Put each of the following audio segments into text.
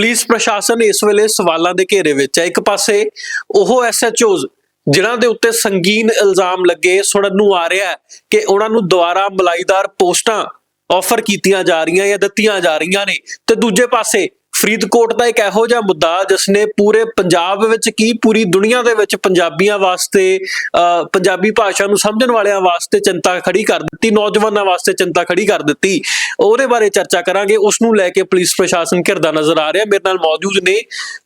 Police ਪ੍ਰਸ਼ਾਸਨ ਇਸ ਵੇਲੇ ਸਵਾਲਾਂ ਦੇ ਘੇਰੇ ਵਿੱਚ ਹੈ। ਇੱਕ ਪਾਸੇ ਉਹ ਐਸਐਚਓਜ਼ ਜਿਨ੍ਹਾਂ ਦੇ ਉੱਤੇ ਸੰਗੀਨ ਇਲਜ਼ਾਮ ਲੱਗੇ ਸੁਣਨ ਨੂੰ ਆ ਰਿਹਾ ਕਿ ਉਹਨਾਂ ਨੂੰ ਦੁਬਾਰਾ ਮਲਾਈਦਾਰ ਪੋਸਟਾਂ ਆਫਰ ਕੀਤੀਆਂ ਜਾ ਰਹੀਆਂ ਜਾਂ ਦਿੱਤੀਆਂ ਜਾ ਰਹੀਆਂ ਨੇ। ਤੇ ਦੂਜੇ ਪਾਸੇ ਫਰੀਦਕੋਟ ਦਾ ਇੱਕ ਇਹੋ ਜਿਹਾ ਮੁੱਦਾ ਜਿਸ ਨੇ ਪੂਰੇ ਪੰਜਾਬ ਵਿੱਚ ਕੀ ਪੂਰੀ ਦੁਨੀਆ ਦੇ ਵਿੱਚ ਪੰਜਾਬੀਆਂ ਵਾਸਤੇ ਅਹ, ਪੰਜਾਬੀ ਭਾਸ਼ਾ ਨੂੰ ਸਮਝਣ ਵਾਲਿਆਂ ਵਾਸਤੇ ਚਿੰਤਾ ਖੜੀ ਕਰ ਦਿੱਤੀ ਨੌਜਵਾਨਾਂ ਵਾਸਤੇ ਚਿੰਤਾ ਖੜੀ ਕਰ ਦਿੱਤੀ। ਉਹਦੇ ਬਾਰੇ ਚਰਚਾ ਕਰਾਂਗੇ ਉਸ ਨੂੰ ਲੈ ਕੇ ਪੁਲਿਸ ਪ੍ਰਸ਼ਾਸਨ ਘਿਰਦਾ ਨਜ਼ਰ ਆ ਰਿਹਾ। ਮੇਰੇ ਨਾਲ ਮੌਜੂਦ ਨੇ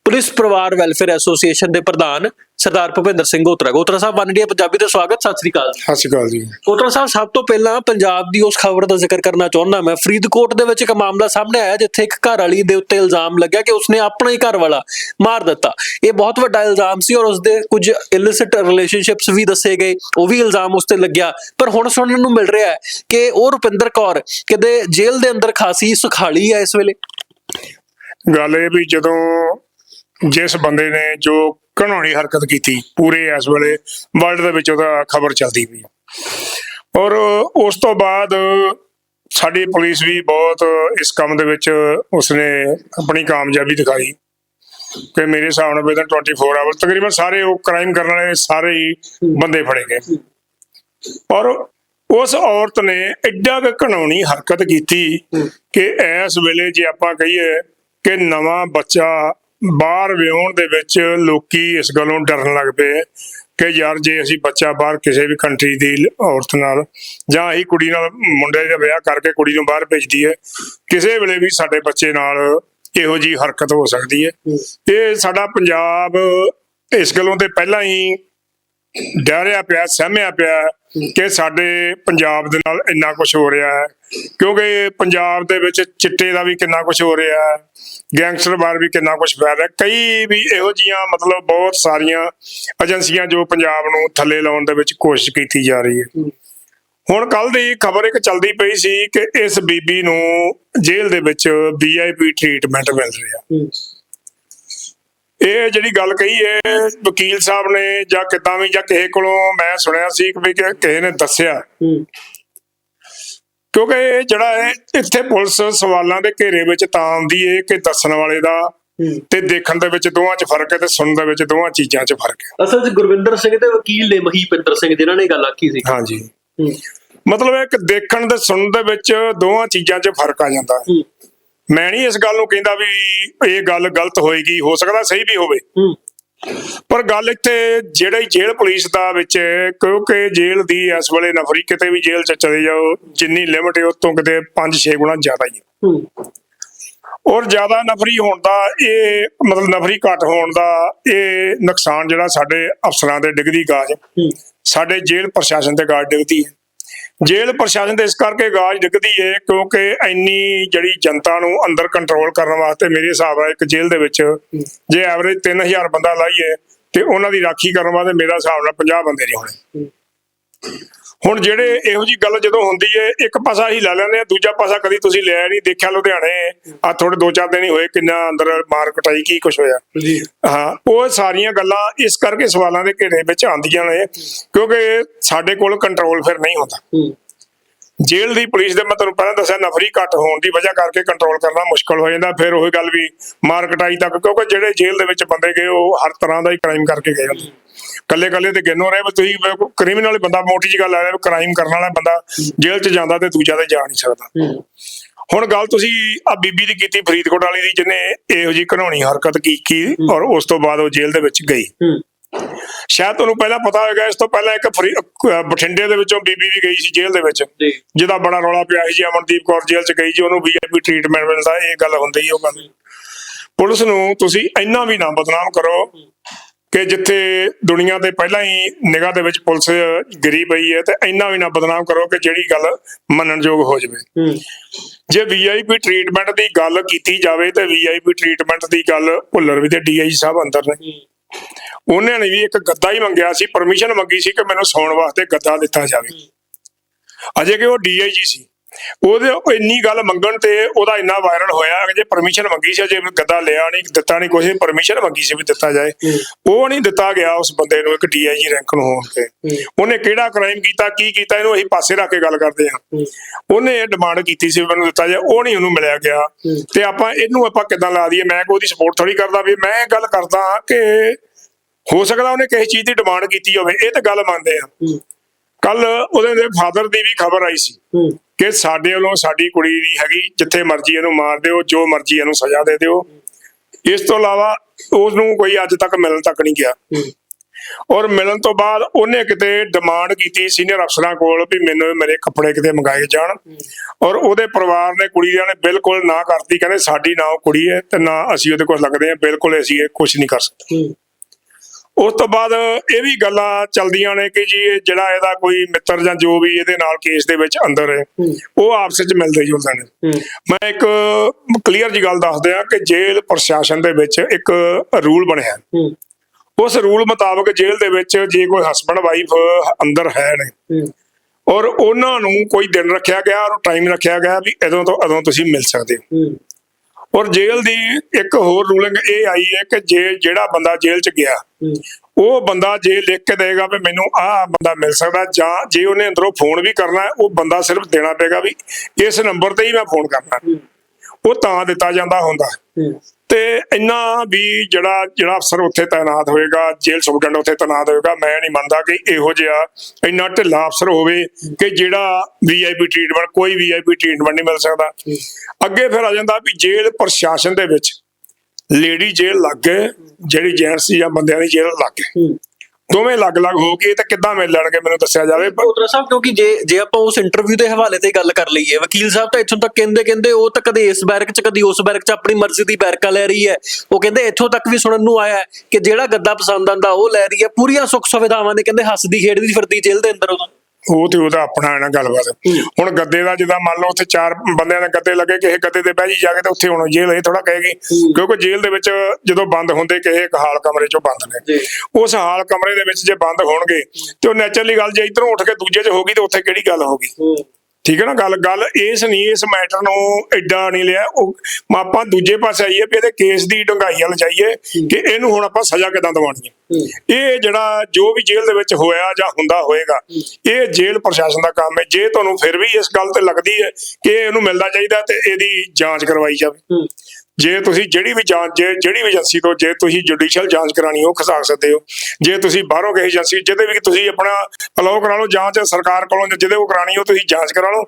ਪੁਲਿਸ ਪਰਿਵਾਰ ਵੈਲਫੇਅਰ ਐਸੋਸੀਏਸ਼ਨ ਦੇ ਪ੍ਰਧਾਨ ਸਰਦਾਰ ਭੁਪਿੰਦਰ ਸਿੰਘ ਗੋਤਰਾ। ਗੋਤਰਾ ਸਾਹਿਬ ਵਨਡੀਆ ਪੰਜਾਬੀ ਦਾ ਸਵਾਗਤ ਸਤਿ ਸ੍ਰੀ ਅਕਾਲ ਸਤਿ ਸ਼੍ਰੀ ਅਕਾਲ ਜੀ। ਕੋਟਰਾ ਸਾਹਿਬ ਸਭ ਤੋਂ ਪਹਿਲਾਂ ਪੰਜਾਬ ਦੀ ਉਸ ਖਬਰ ਦਾ ਜ਼ਿਕਰ ਕਰਨਾ ਚਾਹੁੰਦਾ ਮੈਂ। ਫਰੀਦਕੋਟ ਦੇ ਵਿੱਚ ਇੱਕ ਮਾਮਲਾ ਸਾਹਮਣੇ ਆਇਆ ਜਿੱਥੇ ਇੱਕ ਘਰ ਵਾਲੀ ਦੇ ਉੱਤੇ ਇਲਜ਼ਾਮ ਲੱਗਿਆ ਕਿ ਉਸਨੇ ਆਪਣਾ ਹੀ ਘਰ ਵਾਲਾ ਮਾਰ ਦਿੱਤਾ। ਇਹ ਬਹੁਤ ਵੱਡਾ ਇਲਜ਼ਾਮ ਸੀ ਔਰ ਉਸਦੇ ਕੁਝ ਇਲਿਸਿਟ ਰਿਲੇਸ਼ਨਸ਼ਿਪਸ ਵੀ ਦੱਸੇ ਗਏ। ਉਹ ਵੀ ਇਲਜ਼ਾਮ ਉਸ ਤੇ ਲੱਗਿਆ। ਪਰ ਹੁਣ ਸੁਣਨ ਨੂੰ ਮਿਲ ਰਿਹਾ ਹੈ ਕਿ ਉਹ ਰੁਪਿੰਦਰ ਕੌਰ ਕਿਤੇ ਜੇਲ੍ਹ ਦੇ ਅੰਦਰ ਖਾਸੀ ਸੁਖਾਲੀ ਹੈ ਇਸ ਵੇਲੇ। ਗੱਲ ਇਹ ਵੀ ਜਦੋਂ ਜਿਸ ਬੰਦੇ ਨੇ ਜੋ ਘਣਾਉਣੀ ਹਰਕਤ ਕੀਤੀ ਪੂਰੇ ਇਸ ਵੇਲੇ ਵਰਲਡ ਦੇ ਵਿੱਚ ਉਹਦਾ ਖਬਰ ਚੱਲਦੀ ਪਈ ਔਰ ਉਸ ਤੋਂ ਬਾਅਦ ਸਾਡੀ ਪੁਲਿਸ ਵੀ ਬਹੁਤ ਇਸ ਕੰਮ ਦੇ ਵਿੱਚ ਉਸਨੇ ਆਪਣੀ ਕਾਮਯਾਬੀ ਦਿਖਾਈ ਕਿ ਮੇਰੇ ਹਿਸਾਬ ਨਾਲ ਵਿਦਨ 24 ਆਵਰ ਤਕਰੀਬਨ ਸਾਰੇ ਉਹ ਕ੍ਰਾਈਮ ਕਰਨ ਵਾਲੇ ਸਾਰੇ ਹੀ ਬੰਦੇ ਫੜੇ ਗਏ। ਔਰ ਉਸ ਔਰਤ ਨੇ ਐਡਾ ਕੁ ਘਣਾਉਣੀ ਹਰਕਤ ਕੀਤੀ ਕਿ ਇਸ ਵੇਲੇ ਜੇ ਆਪਾਂ ਕਹੀਏ ਕਿ ਨਵਾਂ ਬੱਚਾ ਬਾਹਰ ਵਿਆਹਣ ਦੇ ਵਿੱਚ ਲੋਕੀ ਇਸ ਗੱਲੋਂ ਡਰਨ ਲੱਗ ਪਏ ਕਿ ਯਾਰ ਜੇ ਅਸੀਂ ਬੱਚਾ ਬਾਹਰ ਕਿਸੇ ਵੀ ਕੰਟਰੀ ਦੀ ਔਰਤ ਨਾਲ ਜਾਂ ਅਸੀਂ ਕੁੜੀ ਨਾਲ ਮੁੰਡੇ ਦਾ ਵਿਆਹ ਕਰਕੇ ਕੁੜੀ ਨੂੰ ਬਾਹਰ ਭੇਜਦੀ ਹੈ ਕਿਸੇ ਵੇਲੇ ਵੀ ਸਾਡੇ ਬੱਚੇ ਨਾਲ ਇਹੋ ਜੀ ਹਰਕਤ ਹੋ ਸਕਦੀ ਹੈ। ਇਹ ਸਾਡਾ ਪੰਜਾਬ ਇਸ ਗੱਲੋਂ ਤੇ ਪਹਿਲਾਂ ਹੀ ਡਰਿਆ ਪਿਆ, ਸਹਿਮਿਆ ਪਿਆ ਕਿ ਸਾਡੇ ਪੰਜਾਬ ਦੇ ਨਾਲ ਇੰਨਾ ਕੁਝ ਹੋ ਰਿਹਾ ਹੈ। ਕਿਉਂਕਿ ਪੰਜਾਬ ਦੇ ਵਿੱਚ ਚਿੱਟੇ ਦਾ ਵੀ ਕਿੰਨਾ ਕੁਝ ਹੋ ਰਿਹਾ ਹੈ, ਗੈਂਗਸਟਰ ਬਾਰ ਵੀ ਕਿੰਨਾ ਕੁਝ ਫੈਲ ਰਿਹਾ ਕਈ ਵੀ ਇਹੋ ਜੀਆਂ ਮਤਲਬ ਬਹੁਤ ਸਾਰੀਆਂ ਏਜੰਸੀਆਂ ਜੋ ਪੰਜਾਬ ਨੂੰ ਥੱਲੇ ਲਾਉਣ ਦੇ ਵਿੱਚ ਕੋਸ਼ਿਸ਼ ਕੀਤੀ ਜਾ ਰਹੀ ਹੈ। ਹੁਣ ਕੱਲ ਦੀ ਖਬਰ ਇੱਕ ਚਲਦੀ ਪਈ ਸੀ ਕਿ ਇਸ ਬੀਬੀ ਨੂੰ ਜੇਲ੍ਹ ਦੇ ਵਿੱਚ ਵੀਆਈਪੀ ਟ੍ਰੀਟਮੈਂਟ ਮਿਲ ਰਿਹਾ। ਇਹ ਜਿਹੜੀ ਗੱਲ ਕਹੀ ਹੈ ਵਕੀਲ ਸਾਹਿਬ ਨੇ ਜਾਂ ਕਿਦਾਂ ਵੀ ਜਾਂ ਕਿਸੇ ਕੋਲੋਂ ਮੈਂ ਸੁਣਿਆ ਸੀ ਕਿ ਕਿਸੇ ਨੇ ਦੱਸਿਆ। ਕਿਉਂਕਿ ਇਹ ਜਿਹੜਾ ਹੈ ਇੱਥੇ ਪੁਲਿਸ ਸਵਾਲਾਂ ਦੇ ਘੇਰੇ ਵਿੱਚ ਤਾਂ ਆਉਂਦੀ ਹੈ ਕਿ ਦੱਸਣ ਵਾਲੇ ਦਾ ਤੇ ਦੇਖਣ ਦੇ ਵਿੱਚ ਦੋਵਾਂ 'ਚ ਫ਼ਰਕ ਹੈ ਤੇ ਸੁਣਨ ਦੇ ਵਿੱਚ ਦੋਵਾਂ ਚੀਜ਼ਾਂ 'ਚ ਫ਼ਰਕ ਹੈ। ਅਸਲ 'ਚ ਗੁਰਵਿੰਦਰ ਸਿੰਘ ਤੇ ਵਕੀਲ ਨੇ ਮਹੀਪਿੰਦਰ ਸਿੰਘ ਜਿਨ੍ਹਾਂ ਨੇ ਗੱਲ ਆਖੀ ਸੀ। ਹਾਂਜੀ। ਮਤਲਬ ਇਹ ਕਿ ਦੇਖਣ ਤੇ ਸੁਣਨ ਦੇ ਵਿੱਚ ਦੋਵਾਂ ਚੀਜ਼ਾਂ 'ਚ ਫ਼ਰਕ ਆ ਜਾਂਦਾ। ਹੈ। ਮੈਂ ਨਹੀਂ ਇਸ ਗੱਲ ਨੂੰ ਕਹਿੰਦਾ ਵੀ ਇਹ ਗੱਲ ਗਲਤ ਹੋਏਗੀ ਹੋ ਸਕਦਾ ਸਹੀ ਵੀ ਹੋਵੇ। ਪਰ ਗੱਲ ਇੱਥੇ ਜਿਹੜੇ ਜੇਲ੍ਹ ਪੁਲਿਸ ਦਾ ਵਿੱਚ ਹੈ, ਕਿਉਂਕਿ ਜੇਲ੍ਹ ਦੀ ਇਸ ਵੇਲੇ ਨਫਰੀ ਕਿਤੇ ਵੀ ਜੇਲ੍ਹ 'ਚ ਚਲੇ ਜਾਓ ਜਿੰਨੀ ਲਿਮਟ ਹੈ ਉਸ ਤੋਂ ਕਿਤੇ 5-6 ਗੁਣਾ ਜ਼ਿਆਦਾ ਹੀ ਹੈ। ਔਰ ਜ਼ਿਆਦਾ ਨਫਰੀ ਹੋਣ ਦਾ ਇਹ ਮਤਲਬ ਨਫਰੀ ਘੱਟ ਹੋਣ ਦਾ ਇਹ ਨੁਕਸਾਨ ਜਿਹੜਾ ਸਾਡੇ ਅਫਸਰਾਂ ਦੇ ਡਿੱਗਦੀ ਗਾਜ ਸਾਡੇ ਜੇਲ੍ਹ ਪ੍ਰਸ਼ਾਸਨ ਤੇ ਗਾਜ ਡਿੱਗਦੀ ਹੈ। ਜੇਲ੍ਹ ਪ੍ਰਸ਼ਾਸਨ ਤੇ ਇਸ ਕਰਕੇ ਗਾਜ ਡਿੱਗਦੀ ਏ, ਕਿਉਂਕਿ ਇੰਨੀ ਜਿਹੜੀ ਜਨਤਾ ਨੂੰ ਅੰਦਰ ਕੰਟਰੋਲ ਕਰਨ ਵਾਸਤੇ ਮੇਰੇ ਹਿਸਾਬ ਨਾਲ ਇੱਕ ਜੇਲ੍ਹ ਦੇ ਵਿੱਚ ਜੇ ਐਵਰੇਜ 3000 ਬੰਦਾ ਲਾਈਏ ਤੇ ਉਹਨਾਂ ਦੀ ਰਾਖੀ ਕਰਨ ਵਾਸਤੇ ਮੇਰਾ ਹਿਸਾਬ ਨਾਲ 50 ਬੰਦੇ ਨਹੀਂ ਹੋਣੇ। ਹੁਣ ਜਿਹੜੇ ਇਹੋ ਜੀ ਗੱਲ ਜਦੋਂ ਹੁੰਦੀ ਹੈ ਇੱਕ ਪਾਸਾ ਹੀ ਲੈ ਲੈਂਦੇ ਆ ਦੂਜਾ ਪਾਸਾ ਕਦੀ ਤੁਸੀਂ ਲਿਆ ਨਹੀਂ ਦੇਖਿਆ ਲੁਧਿਆਣੇ ਆ ਥੋੜੇ ਦੋ ਚਾਰ ਦਿਨ ਹੀ ਹੋਏ ਕਿੰਨਾ ਅੰਦਰ ਮਾਰ ਕਟਾਈ ਕੀ ਕੁਝ ਹੋਇਆ। ਜੀ। ਹਾਂ ਉਹ ਸਾਰੀਆਂ ਗੱਲਾਂ ਇਸ ਕਰਕੇ ਸਵਾਲਾਂ ਦੇ ਘੇਰੇ ਵਿੱਚ ਆਉਂਦੀਆਂ ਨੇ ਕਿਉਂਕਿ ਸਾਡੇ ਕੋਲ ਕੰਟਰੋਲ ਫਿਰ ਨਹੀਂ ਹੁੰਦਾ। ਜੇਲ੍ਹ ਦੀ ਪੁਲਿਸ ਦੇ ਮੈਂ ਤੁਹਾਨੂੰ ਪਹਿਲਾਂ ਦੱਸਿਆ ਨਫਰੀ ਘੱਟ ਹੋਣ ਦੀ ਵਜ੍ਹਾ ਕਰਕੇ ਕੰਟਰੋਲ ਕਰਨਾ ਮੁਸ਼ਕਲ ਹੋ ਜਾਂਦਾ ਫਿਰ ਉਹੀ ਗੱਲ ਵੀ ਮਾਰ ਕਟਾਈ ਤੱਕ ਕਿਉਂਕਿ ਜਿਹੜੇ ਜੇਲ੍ਹ ਦੇ ਵਿੱਚ ਬੰਦੇ ਗਏ ਉਹ ਹਰ ਤਰ੍ਹਾਂ ਦਾ ਹੀ ਕ੍ਰਾਈਮ ਕਰਕੇ ਗਏ ਹੁੰਦੇ। ਕੱਲੇ ਕੱਲੇ ਤੇ ਗਿਣੋ ਰਹੇ ਤੁਸੀਂ ਕ੍ਰਿਮੀਨਲ ਬੰਦਾ ਮੋਟੀ ਜੀ ਗੱਲ ਆ ਰਿਹਾ ਕ੍ਰਾਈਮ ਕਰਨ ਵਾਲਾ ਬੰਦਾ ਜੇਲ੍ਹ 'ਚ ਜਾਂਦਾ ਤੇ ਦੂਜਾ ਤੇ ਜਾ ਨਹੀਂ ਸਕਦਾ। ਹੁਣ ਗੱਲ ਤੁਸੀਂ ਆ ਬੀਬੀ ਦੀ ਕੀਤੀ ਫਰੀਦਕੋਟ ਵਾਲੀ ਦੀ ਜਿਹਨੇ ਇਹੋ ਜੀ ਘਣਾਉਣੀ ਹਰਕਤ ਕੀਤੀ ਔਰ ਉਸ ਤੋਂ ਬਾਅਦ ਉਹ ਜੇਲ੍ਹ ਦੇ ਵਿੱਚ ਗਈ। ਸ਼ਾਇਦ ਤੁਹਾਨੂੰ ਪਹਿਲਾਂ ਪਤਾ ਹੋਵੇਗਾ ਇਸ ਤੋਂ ਪਹਿਲਾਂ ਇੱਕ ਬਠਿੰਡੇ ਦੇ ਵਿੱਚੋਂ ਬੀਬੀ ਵੀ ਗਈ ਸੀ ਜੇਲ੍ਹ ਦੇ ਵਿੱਚ ਜਿਹਦਾ ਬੜਾ ਰੌਲਾ ਪਿਆ ਸੀ ਜੀ ਅਮਨਦੀਪ ਕੌਰ ਜੇਲ੍ਹ ਚ ਗਈ ਜੀ ਉਹਨੂੰ ਵੀਆਈਪੀ ਟ੍ਰੀਟਮੈਂਟ ਮਿਲਦਾ ਇਹ ਗੱਲ ਹੁੰਦੀ ਹੀ ਉਹ ਗੱਲ। ਪੁਲਿਸ ਨੂੰ ਤੁਸੀਂ ਇੰਨਾ ਵੀ ਨਾ ਬਦਨਾਮ ਕਰੋ ਕਿ ਜਿੱਥੇ ਦੁਨੀਆ ਤੇ ਪਹਿਲਾਂ ਹੀ ਨਿਗਾਹ ਦੇ ਵਿੱਚ ਪੁਲਿਸ ਗਿਰੀ ਪਈ ਹੈ ਤੇ ਇੰਨਾ ਵੀ ਨਾ ਬਦਨਾਮ ਕਰੋ ਕਿ ਜਿਹੜੀ ਗੱਲ ਮੰਨਣਯੋਗ ਹੋ ਜਾਵੇ। ਜੇ ਵੀਆਈਪੀ ਟ੍ਰੀਟਮੈਂਟ ਦੀ ਗੱਲ ਕੀਤੀ ਜਾਵੇ ਤੇ ਵੀਆਈਪੀ ਟ੍ਰੀਟਮੈਂਟ ਦੀ ਗੱਲ ਭੁੱਲਰ ਵੀ ਤੇ ਡੀਆਈਜੀ ਸਾਹਿਬ ਅੰਦਰ ਨੇ। ਉਹਨਾਂ ਨੇ ਵੀ ਇੱਕ ਗੱਦਾ ਹੀ ਮੰਗਿਆ ਸੀ ਪਰਮਿਸ਼ਨ ਮੰਗੀ ਸੀ ਕਿ ਮੈਨੂੰ ਸੌਣ ਵਾਸਤੇ ਗੱਦਾ ਦਿੱਤਾ ਜਾਵੇ। ਅਜੇ ਕਿ ਉਹ ਡੀਆਈਜੀ ਸੀ। ਉਹਦੇ ਉਹ ਇੰਨੀ ਗੱਲ ਮੰਗਣ ਤੇ ਉਹਦਾ ਇੰਨਾ ਵਾਇਰਲ ਹੋਇਆ ਕਿ ਜੇ ਪਰਮਿਸ਼ਨ ਮੰਗੀ ਸੀ ਜੇ ਗੱਦਾ ਲਿਆ ਨਹੀਂ ਦਿੱਤਾ ਨਹੀਂ ਕੋਈ ਪਰਮਿਸ਼ਨ ਮੰਗੀ ਸੀ ਵੀ ਦਿੱਤਾ ਜਾਏ। ਉਹ ਨਹੀਂ ਦਿੱਤਾ ਗਿਆ ਉਸ ਬੰਦੇ ਨੂੰ ਇੱਕ ਡੀਆਈਜੀ ਰੈਂਕ ਨੂੰ ਹੋਣ ਤੇ। ਉਹਨੇ ਕਿਹੜਾ ਕ੍ਰਾਈਮ ਕੀਤਾ ਕੀ ਕੀਤਾ ਇਹਨੂੰ ਅਸੀਂ ਪਾਸੇ ਰੱਖ ਕੇ ਗੱਲ ਕਰਦੇ ਹਾਂ। ਉਹਨੇ ਇਹ ਡਿਮਾਂਡ ਕੀਤੀ ਸੀ ਮੈਨੂੰ ਦਿੱਤਾ ਜਾਏ ਉਹ ਨਹੀਂ ਉਹਨੂੰ ਮਿਲਿਆ ਗਿਆ। ਤੇ ਆਪਾਂ ਇਹਨੂੰ ਆਪਾਂ ਕਿਦਾਂ ਲਾ ਦਈਏ? ਮੈਂ ਕੋਈ ਉਹਦੀ ਸਪੋਰਟ ਥੋੜੀ ਕਰਦਾ ਵੀ ਮੈਂ ਇਹ ਗੱਲ ਕਰਦਾ ਕਿ ਹੋ ਸਕਦਾ ਉਹਨੇ ਕਿਸੇ ਚੀਜ਼ ਦੀ ਡਿਮਾਂਡ ਕੀਤੀ ਹੋਵੇ ਇਹ ਤਾਂ ਗੱਲ ਮੰਨਦੇ ਆ ਕੱਲ ਉਹਦੇ ਦੇ ਫਾਦਰ ਦੀ ਵੀ ਖਬਰ ਆਈ ਸੀ ਕਿ ਸਾਡੇ ਵੱਲੋਂ ਸਾਡੀ ਕੁੜੀ ਨਹੀਂ ਹੈਗੀ ਜਿੱਥੇ ਮਰਜ਼ੀ ਇਹਨੂੰ ਮਾਰ ਦਿਓ ਜੋ ਮਰਜ਼ੀ ਇਹਨੂੰ ਸਜ਼ਾ ਦੇ ਦਿਓ। ਇਸ ਤੋਂ ਇਲਾਵਾ ਉਸ ਨੂੰ ਕੋਈ ਅੱਜ ਤੱਕ ਮਿਲਣ ਤੱਕ ਨਹੀਂ ਗਿਆ। ਔਰ ਮਿਲਣ ਤੋਂ ਬਾਅਦ ਉਹਨੇ ਕਿਤੇ ਡਿਮਾਂਡ ਕੀਤੀ ਸੀਨੀਅਰ ਅਫਸਰਾਂ ਕੋਲ ਵੀ ਮੈਨੂੰ ਮੇਰੇ ਕੱਪੜੇ ਕਿਤੇ ਮੰਗਾਏ ਜਾਣ। ਔਰ ਉਹਦੇ ਪਰਿਵਾਰ ਨੇ ਕੁੜੀ ਨੇ ਬਿਲਕੁਲ ਨਾ ਕਰਤੀ ਕਹਿੰਦੇ ਸਾਡੀ ਨਾ ਉਹ ਕੁੜੀ ਹੈ ਤੇ ਨਾ ਅਸੀਂ ਉਹਦੇ ਕੋਲ ਲੱਗਦੇ ਹਾਂ ਬਿਲਕੁਲ ਅਸੀਂ ਇਹ ਕੁਝ ਨਹੀਂ ਕਰ ਸਕਦੇ। ਉਸ ਤੋਂ ਬਾਅਦ ਇਹ ਵੀ ਗੱਲਾਂ ਚੱਲਦੀਆਂ ਨੇ ਕਿ ਜੀ ਇਹ ਜਿਹੜਾ ਇਹਦਾ ਕੋਈ ਮਿੱਤਰ ਜਾਂ ਜੋ ਵੀ ਇਹਦੇ ਨਾਲ ਕੇਸ ਦੇ ਵਿੱਚ ਅੰਦਰ ਹੈ ਉਹ ਆਪਸ ਵਿੱਚ ਮਿਲਦੇ ਜੁਲਦੇ ਨੇ। ਮੈਂ ਇੱਕ ਕਲੀਅਰ ਜੀ ਗੱਲ ਦੱਸ ਦਿਆਂ ਕਿ ਜੇਲ੍ਹ ਪ੍ਰਸ਼ਾਸਨ ਦੇ ਵਿੱਚ ਇੱਕ ਰੂਲ ਬਣਿਆ। ਉਸ ਰੂਲ ਮੁਤਾਬਕ ਜੇਲ੍ਹ ਦੇ ਵਿੱਚ ਜੇ ਕੋਈ ਹਸਬੰਡ ਵਾਈਫ ਅੰਦਰ ਹੈ ਨੇ ਔਰ ਉਹਨਾਂ ਨੂੰ ਕੋਈ ਦਿਨ ਰੱਖਿਆ ਗਿਆ ਔਰ ਟਾਈਮ ਰੱਖਿਆ ਗਿਆ ਵੀ ਇਦੋਂ ਤੋਂ ਅਦੋਂ ਤੁਸੀਂ ਮਿਲ ਸਕਦੇ ਹੋ। ਔਰ ਜੇਲ੍ਹ ਦੀ ਇੱਕ ਹੋਰ ਰੂਲਿੰਗ ਇਹ ਆਈ ਹੈ ਕਿ ਜੇ ਜਿਹੜਾ ਬੰਦਾ ਜੇਲ੍ਹ 'ਚ ਗਿਆ ਉਹ ਬੰਦਾ ਜੇ ਲਿਖ ਕੇ ਦੇਗਾ ਵੀ ਮੈਨੂੰ ਆਹ ਬੰਦਾ ਮਿਲ ਸਕਦਾ ਜਾਂ ਜੇ ਉਹਨੇ ਅੰਦਰੋਂ ਫੋਨ ਵੀ ਕਰਨਾ ਉਹ ਬੰਦਾ ਸਿਰਫ ਦੇਣਾ ਪਏਗਾ ਵੀ ਇਸ ਨੰਬਰ ਤੇ ਹੀ ਮੈਂ ਫੋਨ ਕਰਨਾ। ਉਹ ਤਾਂ ਦਿੱਤਾ ਜਾਂਦਾ ਹੁੰਦਾ। ਤੇ ਇੰਨਾ ਵੀ ਜਿਹੜਾ ਜਿਹੜਾ ਅਫਸਰ ਉੱਥੇ ਤਾਇਨਾਤ ਹੋਏਗਾ, ਜੇਲ੍ਹ ਸੁਪਰਡੈਂਟ ਉੱਥੇ ਤਾਇਨਾਤ ਹੋਏਗਾ, ਮੈਂ ਨਹੀਂ ਮੰਨਦਾ ਕਿ ਇਹੋ ਜਿਹਾ ਇੰਨਾ ਢਿੱਲਾ ਅਫਸਰ ਹੋਵੇ ਕਿ ਜਿਹੜਾ ਵੀਆਈਪੀ ਟ੍ਰੀਟਮੈਂਟ ਕੋਈ ਵੀਆਈਪੀ ਟ੍ਰੀਟਮੈਂਟ ਨਹੀਂ ਮਿਲ ਸਕਦਾ। ਅੱਗੇ ਫਿਰ ਆ ਜਾਂਦਾ ਵੀ ਜੇਲ੍ਹ ਪ੍ਰਸ਼ਾਸਨ ਦੇ ਵਿੱਚ, ਲੇਡੀ ਜੇਲ੍ਹ ਲੱਗ ਗਏ, ਜਿਹੜੀ ਜੈਂਟਸ ਜਾਂ ਬੰਦਿਆਂ ਦੀ ਜੇਲ੍ਹ ਲੱਗ ਗਏ। ਦੋਵੇਂ ਅਲੱਗ-ਅਲੱਗ ਹੋ ਗਏ ਤਾਂ ਕਿੱਦਾਂ ਮਿਲ ਮੈਨੂੰ ਦੱਸਿਆ ਜਾਵੇ ਕੋਤਰਾ ਸਾਹਿਬ, ਕਿਉਂਕਿ ਜੇ ਜੇ ਆਪਾਂ ਉਸ ਇੰਟਰਵਿਊ ਦੇ ਹਵਾਲੇ ਤੇ ਗੱਲ ਕਰ ਲਈਏ, ਵਕੀਲ ਸਾਹਿਬ ਤਾਂ ਇੱਥੋਂ ਤੱਕ ਕਹਿੰਦੇ ਕਹਿੰਦੇ ਉਹ ਤਾਂ ਕਦੇ ਇਸ ਬੈਰਕ ਚ, ਕਦੀ ਉਸ ਬੈਰਕ ਚ ਆਪਣੀ ਮਰਜ਼ੀ ਦੀ ਬੈਰਕਾਂ ਲੈ ਰਹੀ ਹੈ। ਉਹ ਕਹਿੰਦੇ ਇੱਥੋਂ ਤੱਕ ਵੀ ਸੁਣਨ ਨੂੰ ਆਇਆ ਕਿ ਜਿਹੜਾ ਗੱਦਾ ਪਸੰਦ ਆਂਦਾ ਉਹ ਲੈ ਰਹੀ ਹੈ। ਪੂਰੀਆਂ ਸੁੱਖ ਸੁਵਿਧਾਵਾਂ ਦੇ ਕਹਿੰਦੇ ਹੱਸਦੀ, ਖੇਡਦੀ, ਫਿਰਦੀ ਜੇਲ੍ਹ ਦੇ ਅੰਦਰ ਉਹ ਉਹ ਤੇ ਉਹਦਾ ਆਪਣਾ ਹੈ ਨਾ ਗੱਲਬਾਤ। ਹੁਣ ਗੱਦੇ ਦਾ ਜਿੱਦਾਂ ਮੰਨ ਲਓ ਉੱਥੇ ਚਾਰ ਬੰਦਿਆਂ ਦੇ ਗੱਦੇ ਲੱਗੇ ਕਿਸੇ ਗੱਦੇ ਤੇ ਬਹਿ ਜੀ ਜਾ ਕੇ ਤੇ ਉੱਥੇ ਹੁਣ ਜੇਲ੍ਹ ਇਹ ਥੋੜਾ ਕਹੇਗੀ। ਕਿਉਂਕਿ ਜੇਲ੍ਹ ਦੇ ਵਿੱਚ ਜਦੋਂ ਬੰਦ ਹੁੰਦੇ ਕਿਸੇ ਇੱਕ ਹਾਲ ਕਮਰੇ ਚੋਂ ਬੰਦ ਨੇ। ਉਸ ਹਾਲ ਕਮਰੇ ਦੇ ਵਿੱਚ ਜੇ ਬੰਦ ਹੋਣਗੇ ਤੇ ਉਹ ਨੈਚੁਰਲੀ ਗੱਲ ਜੇ ਇਧਰੋਂ ਉੱਠ ਕੇ ਦੂਜੇ 'ਚ ਹੋਗੀ ਤੇ ਉੱਥੇ ਕਿਹੜੀ ਗੱਲ ਹੋਗੀ ਠੀਕ ਹੈ ਨਾ ਗੱਲ ਗੱਲ ਇਸ ਨਹੀਂ ਇਸ ਮੈਟਰ ਨੂੰ ਐਡਾ ਨਹੀਂ ਲਿਆ। ਉਹ ਆਪਾਂ ਦੂਜੇ ਪਾਸੇ ਆਈਏ ਵੀ ਇਹਦੇ ਕੇਸ ਦੀ ਡੰਗਾਈ ਵੱਲ ਜਾਈਏ ਕਿ ਇਹਨੂੰ ਹੁਣ ਆਪਾਂ ਸਜ਼ਾ ਕਿਦਾਂ ਦਿਵਾਉਣੀ ਹੈ। ਇਹ ਜਿਹੜਾ ਜੋ ਵੀ ਜੇਲ੍ਹ ਦੇ ਵਿੱਚ ਹੋਇਆ ਜਾਂ ਹੁੰਦਾ ਹੋਏਗਾ ਇਹ ਜੇਲ੍ਹ ਪ੍ਰਸ਼ਾਸਨ ਦਾ ਕੰਮ ਹੈ। ਜੇ ਤੁਹਾਨੂੰ ਫਿਰ ਵੀ ਇਸ ਗੱਲ ਤੇ ਲੱਗਦੀ ਹੈ ਕਿ ਇਹਨੂੰ ਮਿਲਣਾ ਚਾਹੀਦਾ ਤੇ ਇਹਦੀ ਜਾਂਚ ਕਰਵਾਈ ਜਾਵੇ। ਜੇ ਤੁਸੀਂ ਜਿਹੜੀ ਵੀ ਜਾਂਚ ਜੇ ਜਿਹੜੀ ਵੀ ਏਜੰਸੀ ਤੋਂ ਜੇ ਤੁਸੀਂ ਜੁਡੀਸ਼ੀਅਲ ਜਾਂਚ ਕਰਾਣੀ ਉਹ ਖਸਾ ਸਕਦੇ ਹੋ। ਜੇ ਤੁਸੀਂ ਬਾਹਰੋਂ ਕਿਸੇ ਏਜੰਸੀ ਜਿਹਦੇ ਵੀ ਤੁਸੀਂ ਆਪਣਾ ਅਲਾਉ ਕਰਾ ਲਓ ਜਾਂਚ ਸਰਕਾਰ ਕੋਲੋਂ, ਜਿਹਦੇ ਉਹ ਕਰਾਣੀ ਉਹ ਤੁਸੀਂ ਜਾਂਚ ਕਰਾ ਲਓ।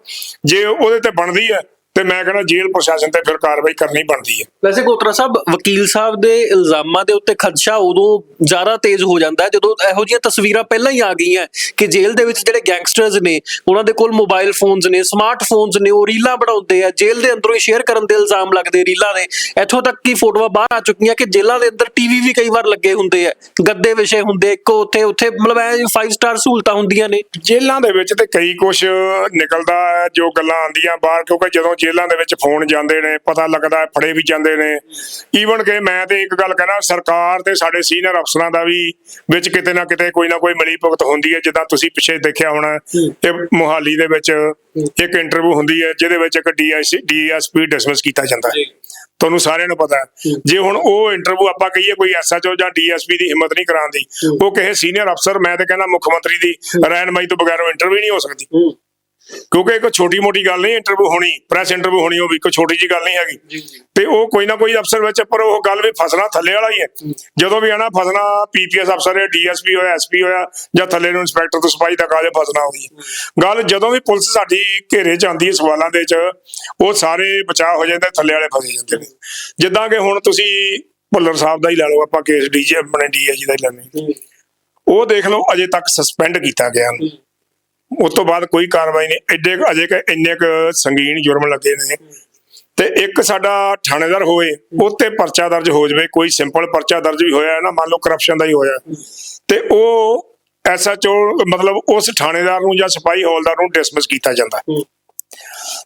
ਜੇ ਉਹਦੇ ਤੇ ਬਣਦੀ ਹੈ ਤੇ ਮੈਂ ਕਹਿੰਦਾ ਜੇਲ੍ਹ ਪ੍ਰਸ਼ਾਸਨ ਤੇ ਫਿਰ ਕਾਰਵਾਈ ਕਰਨੀ ਬਣਦੀ ਹੈ। ਵੈਸੇ ਕੋਤਰਾ ਸਾਹਿਬ ਵਕੀਲ ਸਾਹਿਬ ਦੇ ਇਲਜ਼ਾਮਾਂ ਦੇ ਉੱਤੇ ਖਦਸ਼ਾ ਉਦੋਂ ਜ਼ਿਆਦਾ ਤੇਜ਼ ਹੋ ਜਾਂਦਾ ਜਦੋਂ ਇਹੋ ਜਿਹੀਆਂ ਤਸਵੀਰਾਂ ਪਹਿਲਾਂ ਹੀ ਆ ਗਈਆਂ ਕਿ ਜੇਲ੍ਹ ਦੇ ਵਿੱਚ ਜਿਹੜੇ ਗੈਂਗਸਟਰਸ ਨੇ ਉਹਨਾਂ ਦੇ ਕੋਲ ਮੋਬਾਈਲ ਫੋਨਸ ਨੇ ਸਮਾਰਟਫੋਨਸ ਨੇ ਉਹ ਰੀਲਾਂ ਬਣਾਉਂਦੇ ਆ। ਜੇਲ੍ਹ ਦੇ ਅੰਦਰੋਂ ਹੀ ਸ਼ੇਅਰ ਕਰਨ ਦੇ ਇਲਜ਼ਾਮ ਲੱਗਦੇ ਰੀਲਾਂ ਦੇ। ਇੱਥੋਂ ਤੱਕ ਕਿ ਫੋਟੋਆਂ ਬਾਹਰ ਆ ਚੁੱਕੀਆਂ ਕਿ ਜੇਲ੍ਹਾਂ ਦੇ ਅੰਦਰ ਟੀਵੀ ਵੀ ਕਈ ਵਾਰ ਲੱਗੇ ਹੁੰਦੇ ਆ। ਗੱਦੇ ਵਿਸ਼ੇ ਹੁੰਦੇ ਇੱਕੋ ਉੱਥੇ ਉੱਥੇ ਮਤਲਬ ਐ 5 ਸਟਾਰ ਸਹੂਲਤਾਂ ਹੁੰਦੀਆਂ ਨੇ। ਜੇਲ੍ਹਾਂ ਦੇ ਵਿੱਚ ਤੇ ਕਈ ਕੁਝ ਨਿਕਲਦਾ ਹੈ ਜੋ ਗੱਲਾਂ ਆਂਦੀਆਂ ਬਾਹਰ ਕਿਉਂਕਿ ਜਦੋਂ ਜੇਲ੍ਹਾਂ ਦੇ ਵਿੱਚ ਫੋਨ ਜਾਂਦੇ ਨੇ ਪਤਾ ਲੱਗਦਾ ਹੈ, ਫੜੇ ਵੀ ਜਾਂਦੇ ਨੇ। ਈਵਨ ਕਿ ਮੈਂ ਤੇ ਇੱਕ ਗੱਲ ਕਹਿਣਾ ਸਰਕਾਰ ਤੇ ਸਾਡੇ ਸੀਨੀਅਰ ਅਫਸਰਾਂ ਦਾ ਵੀ ਵਿੱਚ ਕਿਤੇ ਨਾ ਕਿਤੇ ਕੋਈ ਨਾ ਕੋਈ ਮਿਲੀ ਭੁਗਤ ਹੁੰਦੀ ਹੈ ਜਿੱਦਾਂ ਤੁਸੀਂ ਪਿੱਛੇ ਦੇਖਿਆ ਹੋਣਾ ਇਹ ਮੁਹਾਲੀ ਦੇ ਵਿੱਚ ਇੱਕ ਇੰਟਰਵਿਊ ਹੁੰਦੀ ਹੈ ਜਿਹਦੇ ਵਿੱਚ ਇੱਕ ਡੀਆਈਸੀ ਡੀਐਸਪੀ ਡਿਸਮਿਸ ਕੀਤਾ ਜਾਂਦਾ ਹੈ। ਤੁਹਾਨੂੰ ਸਾਰਿਆਂ ਨੂੰ ਪਤਾ ਜੇ ਹੁਣ ਉਹ ਇੰਟਰਵਿਊ ਆਪਾਂ ਕਹੀਏ ਕੋਈ ਐਸਐਚਓ ਜਾਂ ਡੀਐਸਪੀ ਦੀ ਹਿੰਮਤ ਨਹੀਂ ਕਰਾਉਂਦੀ ਉਹ ਕਹੇ ਸੀਨੀਅਰ ਅਫਸਰ ਮੈਂ ਤੇ ਕਹਿੰਦਾ ਮੁੱਖ ਮੰਤਰੀ ਦੀ ਰਹਿਨਮਾਈ ਤੋਂ ਬਗੈਰ ਇੰਟਰਵਿਊ ਨਹੀਂ ਹੋ ਸਕਦੀ। ਕਿਉਂਕਿ ਇੱਕ ਛੋਟੀ ਮੋਟੀ ਗੱਲ ਨਹੀਂ ਇੰਟਰਵਿਊ ਹੋਣੀ ਪ੍ਰੈਸ ਇੰਟਰਵਿਊ ਹੋਣੀ ਉਹ ਵੀ ਕੋਈ ਛੋਟੀ ਜੀ ਗੱਲ ਨਹੀਂ ਹੈਗੀ। ਤੇ ਉਹ ਕੋਈ ਨਾ ਕੋਈ ਅਫਸਰ ਵਿੱਚ ਪਰ ਉਹ ਗੱਲ ਵੀ ਫਸਣਾ ਥੱਲੇ ਵਾਲਾ ਹੀ ਹੈ। ਜਦੋਂ ਵੀ ਆਣਾ ਫਸਣਾ ਪੀਪੀਐਸ ਅਫਸਰ ਹੈ ਡੀਐਸਪੀ ਹੋਇਆ ਐਸਪੀ ਹੋਇਆ ਜਾਂ ਥੱਲੇ ਨੂੰ ਇੰਸਪੈਕਟਰ ਤੋਂ ਸਫ਼ਾਈ ਤੱਕ ਆਲੇ ਫਸਣਾ ਹੋਈ ਗੱਲ ਜਦੋਂ ਵੀ ਪੁਲਿਸ ਸਾਡੀ ਘੇਰੇ ਚ ਆਉਂਦੀ ਹੈ ਸਵਾਲਾਂ ਦੇ ਚ ਉਹ ਸਾਰੇ ਬਚਾਅ ਹੋ ਜਾਂਦੇ ਥੱਲੇ ਵਾਲੇ ਫਸੇ ਜਾਂਦੇ ਨੇ। ਜਿੱਦਾਂ ਕਿ ਹੁਣ ਤੁਸੀਂ ਭੁੱਲਰ ਸਾਹਿਬ ਦਾ ਹੀ ਲੈ ਲਓ ਆਪਾਂ ਕੇਸ ਡੀਜੇ ਆਪਣੇ ਡੀਆਈਜੀ ਦਾ ਹੀ ਲੈਣੇ ਉਹ ਦੇਖ ਲਓ ਅਜੇ ਤੱਕ ਸਸਪੈਂਡ ਕੀਤਾ ਗਿਆ। ਉਸ ਤੋਂ ਬਾਅਦ ਕੋਈ ਕਾਰਵਾਈ ਨਹੀਂ, ਐਡੇ ਅਜੇ ਕਿ ਇੰਨੇ ਕੁ ਸੰਗੀਨ ਜੁਰਮ ਲੱਗੇ ਨੇ। ਤੇ ਇੱਕ ਸਾਡਾ ਥਾਣੇਦਾਰ ਹੋਏ ਉੱਤੇ ਪਰਚਾ ਦਰਜ ਹੋ ਜਾਵੇ, ਕੋਈ ਸਿੰਪਲ ਪਰਚਾ ਦਰਜ ਵੀ ਹੋਇਆ ਨਾ, ਮੰਨ ਲਓ ਕਰਪਸ਼ਨ ਦਾ ਹੀ ਹੋਇਆ। ਤੇ ਉਹ ਐਸਐਚਓ ਮਤਲਬ ਉਸ ਥਾਣੇਦਾਰ ਨੂੰ ਜਾਂ ਸਿਪਾਹੀ ਹੌਲਦਾਰ ਨੂੰ ਡਿਸਮਿਸ ਕੀਤਾ ਜਾਂਦਾ।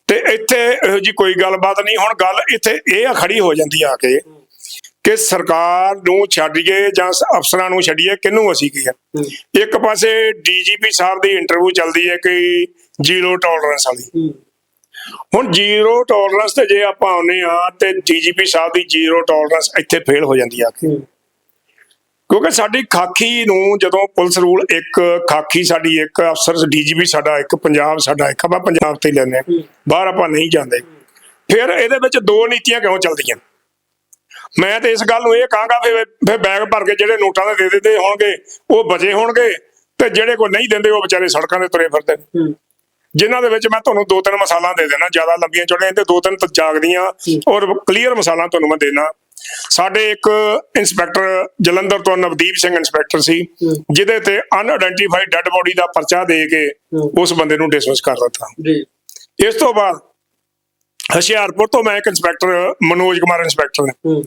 ਤੇ ਇੱਥੇ ਇਹੋ ਜੀ ਕੋਈ ਗੱਲਬਾਤ ਨਹੀਂ, ਹੁਣ ਗੱਲ ਇੱਥੇ ਇਹ ਆ, ਖੜੀ ਹੋ ਜਾਂਦੀ ਆ ਕੇ ਕਿ ਸਰਕਾਰ ਨੂੰ ਛੱਡੀਏ ਜਾਂ ਅਫਸਰਾਂ ਨੂੰ ਛੱਡੀਏ ਕਿਹਨੂੰ ਅਸੀਂ ਕੀ ਆ ਇੱਕ ਪਾਸੇ ਡੀਜੀਪੀ ਸਾਹਿਬ ਦੀ ਇੰਟਰਵਿਊ ਚੱਲਦੀ ਹੈ ਕਿ ਜ਼ੀਰੋ ਟੋਲਰੈਂਸ ਵਾਲੀ। ਹੁਣ ਜ਼ੀਰੋ ਟੋਲਰੈਂਸ ਤੇ ਜੇ ਆਪਾਂ ਆਉਨੇ ਆ ਤੇ ਡੀਜੀਪੀ ਸਾਹਿਬ ਦੀ ਜ਼ੀਰੋ ਟੋਲਰੈਂਸ ਇੱਥੇ ਫੇਲ ਹੋ ਜਾਂਦੀ ਆ ਕਿਉਂਕਿ ਸਾਡੀ ਖਾਕੀ ਨੂੰ ਜਦੋਂ ਪੁਲਿਸ ਰੂਲ ਇੱਕ ਖਾਕੀ ਸਾਡੀ ਇੱਕ ਅਫਸਰ ਡੀਜੀਪੀ ਸਾਡਾ ਇੱਕ ਪੰਜਾਬ ਸਾਡਾ ਇੱਕ ਆਪਾਂ ਪੰਜਾਬ ਤੇ ਹਾਂ ਬਾਹਰ ਆਪਾਂ ਨਹੀਂ ਜਾਂਦੇ। ਫਿਰ ਇਹਦੇ ਵਿੱਚ ਦੋ ਨੀਤੀਆਂ ਕਿਉਂ ਚੱਲਦੀਆਂ? ਮੈਂ ਤੇ ਇਸ ਗੱਲ ਨੂੰ ਇਹ ਕਹਾਂਗਾ ਫਿਰ ਫਿਰ ਬੈਗ ਭਰ ਕੇ ਜਿਹੜੇ ਨੋਟਾਂ ਦੇ ਦੇ ਦਿੰਦੇ ਹੋਣਗੇ ਉਹ ਬਚੇ ਹੋਣਗੇ ਤੇ ਜਿਹੜੇ ਕੋਈ ਨਹੀਂ ਦਿੰਦੇ ਉਹ ਵਿਚਾਰੇ ਸੜਕਾਂ ਤੇ ਤੁਰੇ ਫਿਰਦੇ ਨੇ। ਜਿਨ੍ਹਾਂ ਦੇ ਵਿੱਚ ਮੈਂ ਤੁਹਾਨੂੰ ਦੋ ਤਿੰਨ ਮਿਸਾਲਾਂ ਦੇ ਦੇਣਾ ਜ਼ਿਆਦਾ ਲੰਬੀਆਂ ਚੌੜੀਆਂ ਤੇ ਦੋ ਤਿੰਨ ਜਾਗਦੀਆਂ ਔਰ ਕਲੀਅਰ ਮਿਸਾਲਾਂ ਤੁਹਾਨੂੰ ਮੈਂ ਦੇਣਾ। ਸਾਡੇ ਇੱਕ ਇੰਸਪੈਕਟਰ ਜਲੰਧਰ ਤੋਂ ਨਵਦੀਪ ਸਿੰਘ ਇੰਸਪੈਕਟਰ ਸੀ ਜਿਹਦੇ ਤੇ ਅਨਆਇਡੈਂਟੀਫਾਈਡ ਡੈੱਡ ਬੋਡੀ ਦਾ ਪਰਚਾ ਦੇ ਕੇ ਉਸ ਬੰਦੇ ਨੂੰ ਡਿਸਮਿਸ ਕਰ ਦਿੱਤਾ। ਜੀ। ਇਸ ਤੋਂ ਬਾਅਦ ਹੁਸ਼ਿਆਰਪੁਰ ਤੋਂ ਮੈਂ ਇੱਕ ਇੰਸਪੈਕਟਰ ਮਨੋਜ ਕੁਮਾਰ ਇੰਸਪੈਕਟਰ ਨੇ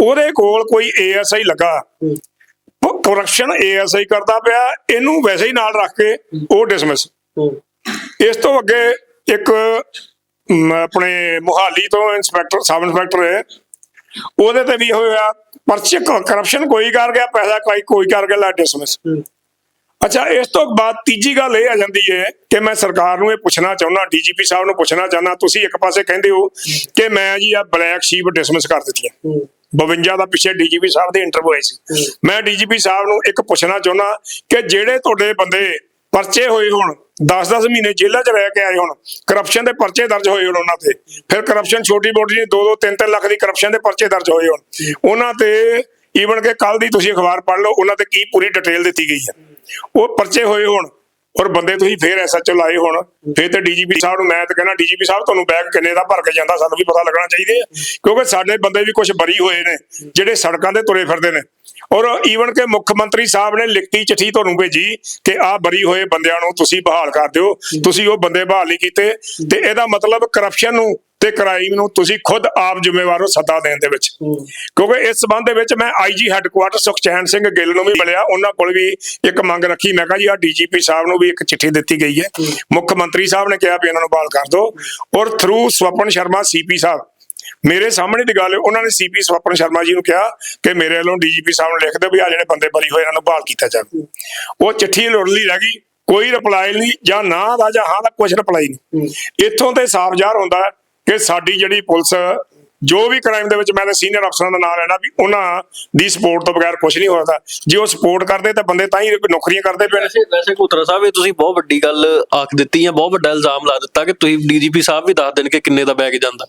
ਉਹਦੇ ਕੋਲ ਕੋਈ ਏਐਸਆਈ ਲੱਗਾ। ਕਰਪਸ਼ਨ ਏਐਸਆਈ ਕਰਦਾ ਪਿਆ ਇਹਨੂੰ ਵੈਸੇ ਹੀ ਨਾਲ ਰੱਖ ਕੇ ਉਹ ਡਿਸਮਿਸ ਇਸ ਤੋਂ ਅੱਗੇ ਇੱਕ ਆਪਣੇ ਮੁਹਾਲੀ ਤੋਂ ਇੰਸਪੈਕਟਰ ਸਬ ਇੰਸਪੈਕਟਰ ਹੈ। ਉਹਦੇ ਤੇ ਵੀ ਹੋਇਆ ਪਰਚੇ ਕਰਪਸ਼ਨ ਕੋਈ ਕਰ ਗਿਆ ਪੈਸਾ ਕੋਈ ਕੋਈ ਕਰ ਗਿਆ ਲਾ ਡਿਸਮਿਸ ਅੱਛਾ ਇਸ ਤੋਂ ਬਾਅਦ ਤੀਜੀ ਗੱਲ ਇਹ ਆ ਜਾਂਦੀ ਹੈ ਕਿ ਮੈਂ ਸਰਕਾਰ ਨੂੰ ਇਹ ਪੁੱਛਣਾ ਚਾਹੁੰਦਾ ਡੀਜੀਪੀ ਸਾਹਿਬ ਨੂੰ ਪੁੱਛਣਾ ਚਾਹੁੰਦਾ ਤੁਸੀਂ ਇੱਕ ਪਾਸੇ ਕਹਿੰਦੇ ਹੋ ਕਿ ਮੈਂ ਜੀ ਆ ਬਲੈਕ ਸ਼ੀਪ ਡਿਸਮਿਸ ਕਰ ਦਿੱਤੀਆਂ 52 ਦਾ ਪਿੱਛੇ ਡੀਜੀਪੀ ਸਾਹਿਬ ਦੇ ਇੰਟਰਵਿਊ ਹੋਏ ਸੀ। ਮੈਂ ਡੀਜੀਪੀ ਸਾਹਿਬ ਨੂੰ ਇੱਕ ਪੁੱਛਣਾ ਚਾਹੁੰਦਾ ਕਿ ਜਿਹੜੇ ਤੁਹਾਡੇ ਬੰਦੇ ਪਰਚੇ ਹੋਏ ਹੁਣ 10-10 ਮਹੀਨੇ ਜੇਲ੍ਹਾਂ 'ਚ ਰਹਿ ਕੇ ਆਏ ਹੁਣ ਕਰਪਸ਼ਨ ਦੇ ਪਰਚੇ ਦਰਜ ਹੋਏ ਹੁਣ ਉਹਨਾਂ ਤੇ ਫਿਰ ਕਰਪਸ਼ਨ ਛੋਟੀ ਮੋਟੀ ਨਹੀਂ 2-2 3-3 ਲੱਖ ਦੀ ਕਰਪਸ਼ਨ ਦੇ ਪਰਚੇ ਦਰਜ ਹੋਏ ਹੁਣ ਉਹਨਾਂ ਤੇ ਈਵਨ ਕਿ ਕੱਲ ਦੀ ਤੁਸੀਂ ਅਖਬਾਰ ਪੜ੍ਹ ਲਓ ਉਹਨਾਂ ਤੇ ਕੀ ਪੂਰੀ ਡਿਟੇਲ ਦਿੱਤੀ ਗਈ ਹੈ। ਉਹ ਪਰਚੇ ਹੋਏ ਹੁਣ ਔਰ ਬੰਦੇ ਤੁਸੀਂ ਫੇਰ ਐਸਐਚਓ ਲਾਏ ਹੁਣ, ਫੇਰ ਤੇ ਡੀਜੀਪੀ ਸਾਹਿਬ ਨੂੰ ਮੈਂ ਤਾਂ ਕਹਿੰਦਾ ਡੀਜੀਪੀ ਸਾਹਿਬ ਤੁਹਾਨੂੰ ਬੈਗ ਕਿੰਨੇ ਦਾ ਭਰ ਕੇ ਜਾਂਦਾ, ਸਾਨੂੰ ਵੀ ਪਤਾ ਲੱਗਣਾ ਚਾਹੀਦਾ ਕਿਉਂਕਿ ਸਾਡੇ ਬੰਦੇ ਵੀ ਕੁਝ ਬਰੀ ਹੋਏ ਨੇ, ਜਿਹੜੇ ਸੜਕਾਂ ਤੇ ਤੁਰੇ ਫਿਰਦੇ ਨੇ। ਔਰ ਈਵਨ ਕਿ ਮੁੱਖ ਮੰਤਰੀ ਸਾਹਿਬ ਨੇ ਲਿਖਤੀ ਚਿੱਠੀ ਤੁਹਾਨੂੰ ਭੇਜੀ ਕਿ ਆਹ ਬਰੀ ਹੋਏ ਬੰਦਿਆਂ ਨੂੰ ਤੁਸੀਂ ਬਹਾਲ ਕਰ ਦਿਓ। ਤੁਸੀਂ ਉਹ ਬੰਦੇ ਬਹਾਲ ਨਹੀਂ ਕੀਤੇ ਤੇ ਇਹਦਾ ਮਤਲਬ ਕਰਪਸ਼ਨ ਨੂੰ ਤੇ ਕ੍ਰਾਈਮ ਨੂੰ ਤੁਸੀਂ ਖੁਦ ਆਪ ਜ਼ਿੰਮੇਵਾਰ ਹੋ ਸੱਦਾ ਦੇਣ ਦੇ ਵਿੱਚ। ਕਿਉਂਕਿ ਇਸ ਸਬੰਧ ਦੇ ਵਿੱਚ ਮੈਂ ਆਈਜੀ ਹੈੱਡਕੁਆਟਰ ਸੁਖਚੈਨ ਸਿੰਘ ਗਿੱਲ ਨੂੰ ਵੀ ਮਿਲਿਆ। ਉਹਨਾਂ ਕੋਲ ਵੀ ਇੱਕ ਮੰਗ ਰੱਖੀ। ਮੈਂ ਕਿਹਾ ਜੀ ਆ ਡੀਜੀਪੀ ਸਾਹਿਬ ਨੂੰ ਵੀ ਇੱਕ ਚਿੱਠੀ ਦਿੱਤੀ ਗਈ ਹੈ। ਮੁੱਖ ਮੰਤਰੀ ਸਾਹਿਬ ਨੇ ਕਿਹਾ ਵੀ ਇਹਨਾਂ ਨੂੰ ਬਹਾਲ ਕਰ ਦਿਓ। ਔਰ ਥਰੂ ਸਵਪਨ ਸ਼ਰਮਾ ਸੀਪੀ ਸਾਹਿਬ। ਮੇਰੇ ਸਾਹਮਣੇ ਦੀ ਗੱਲ ਉਹਨਾਂ ਨੇ ਸੀਪੀ ਸਵਪਨ ਸ਼ਰਮਾ ਜੀ ਨੂੰ ਕਿਹਾ ਕਿ ਮੇਰੇ ਵੱਲੋਂ ਡੀਜੀਪੀ ਸਾਹਿਬ ਨੂੰ ਲਿਖ ਦਿਓ ਵੀ ਆ ਜਿਹੜੇ ਬੰਦੇ ਬਰੀ ਹੋਏ ਇਹਨਾਂ ਨੂੰ ਬਹਾਲ ਕੀਤਾ ਜਾਵੇ। ਉਹ ਚਿੱਠੀ ਲੋੜਲੀ ਰਹਿ ਗਈ। ਕੋਈ ਰਿਪਲਾਈ ਨਹੀਂ ਜਾਂ ਨਾ ਦਾ ਜਾਂ ਹਾਂ ਦਾ ਕੁਝ ਰਿਪਲਾਈ ਨਹੀਂ। ਇੱਥੋਂ ਤੇ ਸਾਫ਼ ਜ਼ਾਹਰ ਹੁੰਦਾ ਕਿ ਸਾਡੀ ਜਿਹੜੀ ਪੁਲਿਸ ਜੋ ਵੀ ਕ੍ਰਾਈਮ ਦੇ ਵਿੱਚ ਮੈਂ ਤਾਂ ਸੀਨੀਅਰ ਅਫਸਰਾਂ ਦਾ ਨਾਮ ਲੈਣਾ ਵੀ ਉਹਨਾਂ ਦੀ ਸਪੋਰਟ ਤੋਂ ਬਗੈਰ ਕੁਝ ਨਹੀਂ ਹੋਦਾ। ਜੇ ਉਹ ਸਪੋਰਟ ਕਰਦੇ ਤਾਂ ਬੰਦੇ ਤਾਂ ਹੀ ਨੌਕਰੀਆਂ ਕਰਦੇ ਪਏ ਨੇ। ਵੈਸੇ ਵੈਸੇ ਕੋਤਰਾ ਸਾਹਿਬ ਇਹ ਤੁਸੀਂ ਬਹੁਤ ਵੱਡੀ ਗੱਲ ਆਖ ਦਿੱਤੀ ਹੈ ਬਹੁਤ ਵੱਡਾ ਇਲਜ਼ਾਮ ਲਾ ਦਿੱਤਾ ਕਿ ਤੁਸੀਂ ਡੀਜੀਪੀ ਸਾਹਿਬ ਵੀ ਦੱਸ ਦੇਣ ਕਿ ਕਿੰਨੇ ਦਾ ਬੈਗ ਜਾਂਦਾ।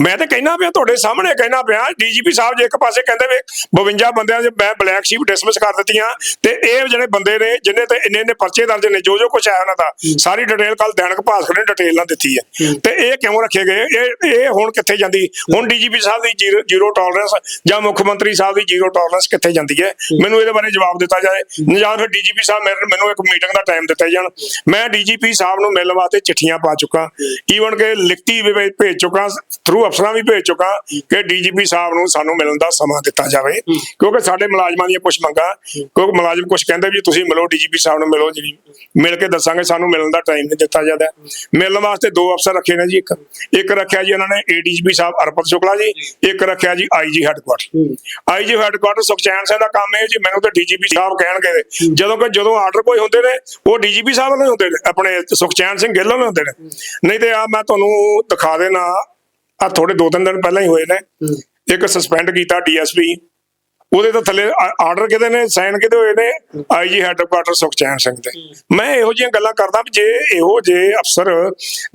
ਮੈਂ ਤਾਂ ਕਹਿਣਾ ਪਿਆ ਤੁਹਾਡੇ ਸਾਹਮਣੇ ਕਹਿਣਾ ਪਿਆ ਡੀਜੀਪੀ ਸਾਹਿਬ ਜੇ ਇੱਕ ਪਾਸੇ ਕਹਿੰਦੇ ਵੇ 52 ਬੰਦਿਆਂ ਦੇ ਮੈਂ ਬਲੈਕ ਸ਼ੀਪ ਡਿਸਮਿਸ ਕਰ ਦਿੱਤੀਆਂ ਤੇ ਇਹ ਜਿਹੜੇ ਬੰਦੇ ਨੇ ਜਿਨ੍ਹਾਂ ਤੇ ਇੰਨੇ ਇੰਨੇ ਪਰਚੇ ਦਰਜ ਨੇ ਜੋ ਜੋ ਕੁਝ ਆਇਆ ਉਹਨਾਂ ਦਾ ਸਾਰੀ ਡਿਟੇਲ ਕੱਲ ਦੈਨਿਕ ਭਾਸਕਰ ਨੇ ਡਿਟੇਲ ਨਾਲ ਦਿੱਤੀ ਹੈ। ਤੇ ਇਹ ਕਿਉਂ ਰੱਖੇ ਗਏ? ਇਹ ਇਹ ਹੁਣ ਕਿੱਥੇ ਜਾਂਦੀ? ਹੁਣ ਡੀਜੀਪੀ ਸਾਹਿਬ ਦੀ ਜ਼ੀਰੋ- ਜ਼ੀਰੋ ਟੋਲਰੈਂਸ ਜਾਂ ਮੁੱਖ ਮੰਤਰੀ ਸਾਹਿਬ ਦੀ ਜ਼ੀਰੋ ਟੋਲਰੈਂਸ ਕਿੱਥੇ ਜਾਂਦੀ ਹੈ? ਮੈਨੂੰ ਇਹਦੇ ਬਾਰੇ ਜਵਾਬ ਦਿੱਤਾ ਜਾਏ। ਜਾਂ ਫਿਰ ਡੀਜੀਪੀ ਸਾਹਿਬ ਮੈਨੂੰ ਇੱਕ ਮੀਟਿੰਗ ਦਾ ਟਾਈਮ ਦਿੱਤਾ ਜਾਣ। ਮੈਂ ਡੀਜੀਪੀ ਸਾਹਿਬ ਨੂੰ ਮਿਲਣ ਵਾਸਤੇ ਚਿੱਠੀਆਂ ਪਾ ਚੁੱਕਾ। ਈਵਨ ਕਿ ਲਿਖਤੀ ਵੀ ਭੇਜ ਚੁੱਕਾ ਥਰੂ ਅਫਸਰਾਂ ਵੀ ਭੇਜ ਚੁੱਕਾ ਕਿ ਡੀਜੀਪੀ ਸਾਹਿਬ ਨੂੰ ਸਾਨੂੰ ਮਿਲਣ ਦਾ ਸਮਾਂ ਦਿੱਤਾ ਜਾਵੇ। ਕਿਉਂਕਿ ਸਾਡੇ ਮੁਲਾਜ਼ਮਾਂ ਦੀਆਂ ਕੁਝ ਮੰਗਾਂ ਕਿਉਂਕਿ ਮੁਲਾਜ਼ਮ ਕੁਝ ਕਹਿੰਦੇ ਵੀ ਤੁਸੀਂ ਮਿਲੋ, ਡੀਜੀਪੀ ਸਾਹਿਬ ਨੂੰ ਮਿਲੋ ਜੀ ਮਿਲ ਕੇ ਦੱਸਾਂਗੇ ਸਾਨੂੰ ਮਿਲਣ ਦਾ ਟਾਈਮ ਨਹੀਂ ਦਿੱਤਾ ਜਾਂਦਾ। ਮਿਲਣ ਵਾਸਤੇ ਦੋ ਅਫਸਰ ਰੱਖੇ ਨੇ ਜੀ, ਇੱਕ ਇੱਕ ਰੱਖਿਆ ਜੀ ਉਹਨਾਂ ਨੇ ਏਡੀਜੀਪੀ ਸਾਹਿਬ ਅਰਪਤ ਸ਼ੁਕਲਾ ਜੀ ਇੱਕ ਰੱਖਿਆ ਜੀ IG headquarter IG headquarter Sukhchain Singh ਦਾ ਕੰਮ ਹੈ ਜੀ ਮੈਨੂੰ ਤਾਂ ਡੀਜੀਪੀ ਸਾਹਿਬ ਕਹਿਣਗੇ ਜਦੋਂ ਕਿ ਜਦੋਂ ਆਰਡਰ ਕੋਈ ਹੁੰਦੇ ਨੇ ਉਹ ਡੀਜੀਪੀ ਸਾਹਿਬ ਵੱਲੋਂ ਹੁੰਦੇ ਨੇ ਆਪਣੇ ਸੁਖਚੈਨ ਸਿੰਘ ਗਿੱਲ ਵੱਲੋਂ ਹੁੰਦੇ ਨੇ। ਨਹੀਂ ਤੇ ਆ ਮੈਂ ਤੁਹਾਨੂੰ ਦਿਖਾ ਦੇਣਾ ਆ ਥੋੜੇ ਦੋ ਤਿੰਨ ਦਿਨ ਪਹਿਲਾਂ ਹੀ ਹੋਏ ਨੇ। ਇੱਕ ਸਸਪੈਂਡ ਕੀਤਾ ਡੀਐਸਪੀ ਉਹਦੇ ਤੋਂ ਥੱਲੇ ਆਰਡਰ ਕਿਹਦੇ ਨੇ ਸਾਈਨ ਕਿਹਦੇ ਹੋਏ ਨੇ? ਆਈਜੀ ਹੈੱਡਕੁਆਟਰ ਸੁਖਚੈਨ ਸਿੰਘ ਦੇ। ਮੈਂ ਇਹੋ ਜਿਹੀਆਂ ਗੱਲਾਂ ਕਰਦਾ ਵੀ ਜੇ ਇਹੋ ਜੇ ਅਫਸਰ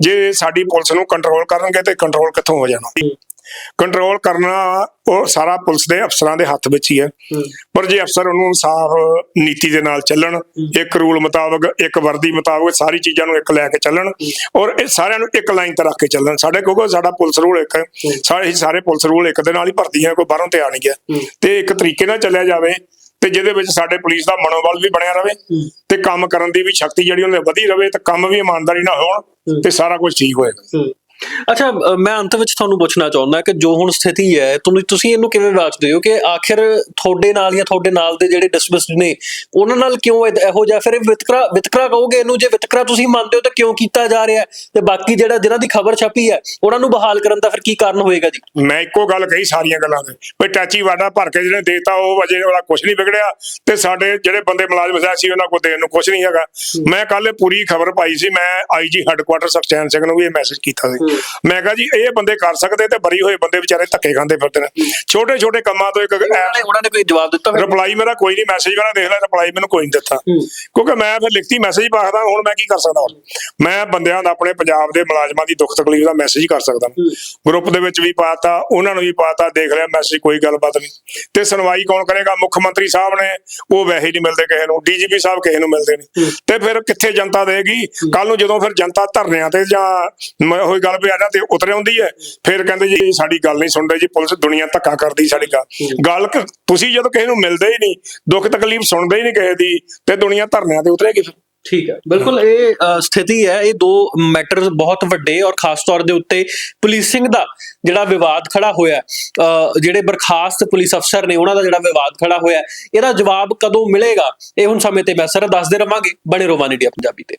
ਜੇ ਸਾਡੀ ਪੁਲਿਸ ਨੂੰ ਕੰਟਰੋਲ ਕਰਨਗੇ ਤੇ ਕੰਟਰੋਲ ਕਿੱਥੋਂ ਹੋ ਜਾਣਾ? ਕੰਟਰੋਲ ਕਰਨਾ ਉਹ ਸਾਰਾ ਪੁਲਿਸ ਦੇ ਅਫਸਰਾਂ ਦੇ ਹੱਥ ਵਿੱਚ ਹੀ ਹੈ। ਪਰ ਜੇ ਅਫਸਰ ਉਹਨੂੰ ਸਾਫ਼ ਨੀਤੀ ਦੇ ਨਾਲ ਚੱਲਣ ਇੱਕ ਰੂਲ ਮੁਤਾਬਕ ਇੱਕ ਵਰਦੀ ਮੁਤਾਬਕ ਸਾਰੀ ਚੀਜ਼ਾਂ ਨੂੰ ਇੱਕ ਲੈ ਕੇ ਚੱਲਣ ਔਰ ਇਹ ਸਾਰਿਆਂ ਨੂੰ ਇੱਕ ਲਾਈਨ ਤੇ ਰੱਖ ਕੇ ਚੱਲਣ। ਸਾਡੇ ਕਿਉਂਕਿ ਸਾਡਾ ਪੁਲਿਸ ਰੂਲ ਇੱਕ ਹੈ। ਸਾਰੇ ਸਾਰੇ ਪੁਲਿਸ ਰੂਲ ਇੱਕ ਦੇ ਨਾਲ ਹੀ ਭਰਦੀ ਹੈ ਕੋਈ ਬਾਹਰੋਂ ਤੇ ਆ ਨਹੀਂ ਗਿਆ। ਤੇ ਇੱਕ ਤਰੀਕੇ ਨਾਲ ਚੱਲਿਆ ਜਾਵੇ ਤੇ ਜਿਹਦੇ ਵਿੱਚ ਸਾਡੇ ਪੁਲਿਸ ਦਾ ਮਨੋਬਲ ਵੀ ਬਣਿਆ ਰਵੇ ਤੇ ਕੰਮ ਕਰਨ ਦੀ ਵੀ ਸ਼ਕਤੀ ਜਿਹੜੀ ਉਹਨੇ ਵਧੀ ਰਵੇ ਤੇ ਕੰਮ ਵੀ ਇਮਾਨਦਾਰੀ ਨਾਲ ਹੋਣ ਤੇ ਸਾਰਾ ਕੁਝ ਠੀਕ ਹੋਏਗਾ। ਅੱਛਾ ਅ, ਮੈਂ ਅੰਤ ਵਿੱਚ ਤੁਹਾਨੂੰ ਪੁੱਛਣਾ ਚਾਹੁੰਦਾ ਕਿ ਜੋ ਹੁਣ ਸਥਿਤੀ ਹੈ ਤੁਹਾਨੂੰ ਤੁਸੀਂ ਇਹਨੂੰ ਕਿਵੇਂ ਵੇਖਦੇ ਹੋ ਕਿ ਆਖਿਰ ਤੁਹਾਡੇ ਨਾਲ ਜਾਂ ਤੁਹਾਡੇ ਨਾਲ ਦੇ ਜਿਹੜੇ ਡਿਸਮਿਸਡ ਨੇ ਉਹਨਾਂ ਨਾਲ ਕਿਉਂ ਇਹ- ਇਹੋ ਜਿਹਾ ਫਿਰ ਇਹ ਵਿਤਕਰਾ ਵਿਤਕਰਾ ਕਹੋਗੇ ਇਹਨੂੰ ਜੇ ਵਿਤਕਰਾ ਤੁਸੀਂ ਮੰਨਦੇ ਹੋ ਤਾਂ ਕਿਉਂ ਕੀਤਾ ਜਾ ਰਿਹਾ ਹੈ? ਤੇ ਬਾਕੀ ਜਿਹੜਾ ਜਿਨ੍ਹਾਂ ਦੀ ਖਬਰ ਛਪੀ ਹੈ ਉਹਨਾਂ ਨੂੰ ਬਹਾਲ ਕਰਨ ਦਾ ਫਿਰ ਕੀ ਕਾਰਨ ਹੋਏਗਾ ਜੀ? ਮੈਂ ਇੱਕੋ ਗੱਲ ਕਹੀ ਸਾਰੀਆਂ ਗੱਲਾਂ ਦੇ ਵੀ ਟੈਚੀ ਵਾਡਾ ਭਰ ਕੇ ਜਿਹਨੇ ਦੇਤਾ ਉਹ ਅਜੇ ਉਹਦਾ ਕੁਝ ਨਹੀਂ ਵਿਗੜਿਆ ਤੇ ਸਾਡੇ ਜਿਹੜੇ ਬੰਦੇ ਮੁਲਾਜ਼ਮ ਸਾ ਸੀ ਉਹਨਾਂ ਕੋਲ ਦੇਣ ਨੂੰ ਕੁਝ ਨਹੀਂ ਹੈਗਾ। ਮੈਂ ਕੱਲ ਪੂਰੀ ਖਬਰ ਪਾਈ ਸੀ ਮੈਂ ਆਈਜੀ ਹੈੱਡਕੁਆਟਰ ਸੁਖਚੈਨ ਸਿੰਘ ਨੂੰ ਵੀ ਇਹ ਮੈਸੇਜ ਕੀਤਾ ਸੀ। ਮੈਂ ਕਿਹਾ ਜੀ ਇਹ ਬੰਦੇ ਕਰ ਸਕਦੇ ਤੇ ਬਰੀ ਹੋਏ ਬੰਦੇ ਵਿਚਾਰੇ ਧੱਕੇ ਖਾਂਦੇ ਫਿਰਦੇ ਨੇ। ਛੋਟੇ ਛੋਟੇ ਕੰਮਾਂ ਤੋਂ ਇੱਕ ਉਹਨਾਂ ਨੇ ਉਹਨਾਂ ਨੇ ਕੋਈ ਜਵਾਬ ਦਿੱਤਾ? ਰਿਪਲਾਈ ਮੇਰਾ ਕੋਈ ਨਹੀਂ ਮੈਸੇਜ ਵਾਲਾ ਦੇਖ ਲੈ ਰਿਪਲਾਈ ਮੈਨੂੰ ਕੋਈ ਨਹੀਂ ਦਿੱਤਾ। ਕਿਉਂਕਿ ਮੈਂ ਫਿਰ ਲਿਖਤੀ ਮੈਸੇਜ ਪਾਖਦਾ ਹੁਣ ਮੈਂ ਕੀ ਕਰ ਸਕਦਾ ਮੈਂ ਬੰਦਿਆਂ ਦਾ ਆਪਣੇ ਪੰਜਾਬ ਦੇ ਮੁਲਾਜ਼ਮਾਂ ਦੀ ਦੁੱਖ ਤਕਲੀਫ ਦਾ ਮੈਸੇਜ ਕਰ ਸਕਦਾ। ਗਰੁੱਪ ਦੇ ਵਿੱਚ ਵੀ ਪਾਤਾ ਉਹਨਾਂ ਨੂੰ ਵੀ ਪਾਤਾ ਦੇਖ ਲਿਆ ਮੈਸੇਜ ਕੋਈ ਗੱਲਬਾਤ ਨਹੀਂ। ਤੇ ਸੁਣਵਾਈ ਕੌਣ ਕਰੇਗਾ? ਮੁੱਖ ਮੰਤਰੀ ਸਾਹਿਬ ਨੇ ਉਹ ਵੈਸੇ ਨਹੀਂ ਮਿਲਦੇ ਕਿਸੇ ਨੂੰ ਡੀਜੀਪੀ ਸਾਹਿਬ ਕਿਸੇ ਨੂੰ ਮਿਲਦੇ ਨਹੀਂ। ਤੇ ਫਿਰ ਕਿੱਥੇ ਜਨਤਾ ਦੇਗੀ? ਕੱਲ ਨੂੰ ਜਦੋਂ ਫਿਰ ਜਨਤਾ ਧਰਨਿਆਂ ਤੇ ਜਾਂ ਉਹੀ ਗੱਲ ਵੀ ਇਹਨਾਂ ਤੇ ਉਤਰ ਆਉਂਦੀ ਹੈ। ਫਿਰ ਕਹਿੰਦੇ ਜੀ ਸਾਡੀ ਗੱਲ ਨਹੀਂ ਸੁਣਦੇ ਜੀ ਪੁਲਿਸ ਦੁਨੀਆ ਧੱਕਾ ਕਰਦੀ ਸਾਡੀ ਗੱਲ। ਗੱਲ ਤੁਸੀਂ ਜਦੋਂ ਕਿਸੇ ਨੂੰ ਮਿਲਦੇ ਹੀ ਨਹੀਂ ਦੁੱਖ ਤਕਲੀਫ ਸੁਣਦੇ ਹੀ ਨਹੀਂ ਕਿਸੇ ਦੀ ਤੇ ਦੁਨੀਆ ਧਰਨਿਆਂ ਤੇ ਉਤਰੇਗੀ ਫਿਰ। ਠੀਕ ਹੈ। ਬਿਲਕੁਲ ਇਹ ਸਥਿਤੀ ਹੈ। ਇਹ ਦੋ ਮੈਟਰਸ ਬਹੁਤ ਵੱਡੇ ਔਰ ਖਾਸ ਤੌਰ ਦੇ ਉੱਤੇ ਪੁਲਿਸਿੰਗ ਦਾ ਜਿਹੜਾ ਵਿਵਾਦ ਖੜਾ ਹੋਇਆ ਹੈ, ਜਿਹੜੇ ਬਰਖਾਸਤ ਪੁਲਿਸ ਅਫਸਰ ਨੇ ਉਹਨਾਂ ਦਾ ਜਿਹੜਾ ਵਿਵਾਦ ਖੜਾ ਹੋਇਆ ਇਹਦਾ ਜਵਾਬ ਕਦੋਂ ਮਿਲੇਗਾ? ਇਹ ਹੁਣ ਸਮੇਂ ਤੇ ਮੈਂ ਸਰ ਦੱਸਦੇ ਰਵਾਂਗੇ। ਬਣੇ ਰੋਵਾਨ ਇੰਡੀਆ ਪੰਜਾਬੀ ਤੇ।